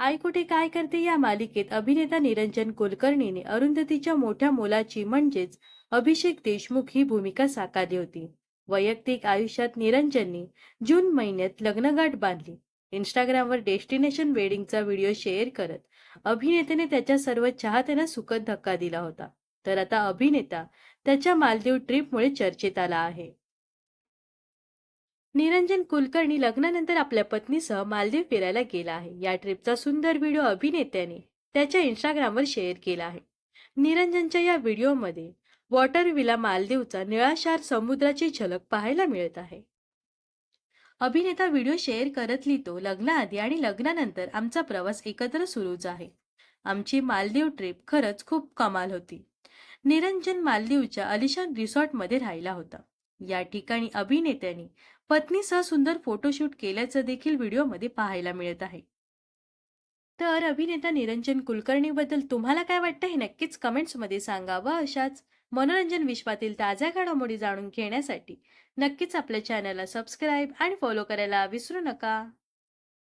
आई कुठे काय करते या मालिकेत अभिनेता निरंजन कुलकर्णीने अरुंधतीच्या मोठ्या मुलाची म्हणजेच अभिषेक देशमुख ही भूमिका साकारली होती. वैयक्तिक आयुष्यात निरंजनने जून महिन्यात लग्नगाठ बांधली. इंस्टाग्रामवर डेस्टिनेशन वेडिंगचा व्हिडिओ शेअर करत अभिनेत्याने त्याच्या सर्व चाहत्यांना सुखद धक्का दिला होता. तर आता अभिनेता त्याच्या मालदीव ट्रिपमुळे चर्चेत आला आहे. निरंजन कुलकर्णी लग्नानंतर आपल्या पत्नीसह मालदीव फिरायला गेला आहे. या ट्रिपचा सुंदर व्हिडिओ अभिनेत्याने त्याच्या इंस्टाग्रामवर शेअर केला आहे. निरंजनच्या या व्हिडिओमध्ये वॉटर विला मालदीवचा निळाशार समुद्राची झलक पाहायला मिळत आहे. अभिनेता व्हिडिओ शेअर करत लिहितो लग्नाआधी आणि लग्नानंतर आमचा प्रवास एकत्र सुरूच आहे. आमची मालदीव ट्रिप खरंच खूप कमाल होती. निरंजन मालदीवच्या अलिशान रिसॉर्टमध्ये राहिला होता. या ठिकाणी अभिनेत्यांनी पत्नीसह सुंदर फोटोशूट केल्याचं देखील व्हिडिओमध्ये पाहायला मिळत आहे. तर अभिनेता निरंजन कुलकर्णीबद्दल तुम्हाला काय वाटतं हे नक्कीच कमेंट्समध्ये सांगा व अशाच मनोरंजन विश्वातील ताज्या घडामोडी जाणून घेण्यासाठी नक्कीच आपल्या चॅनलला सबस्क्राईब आणि फॉलो करायला विसरू नका.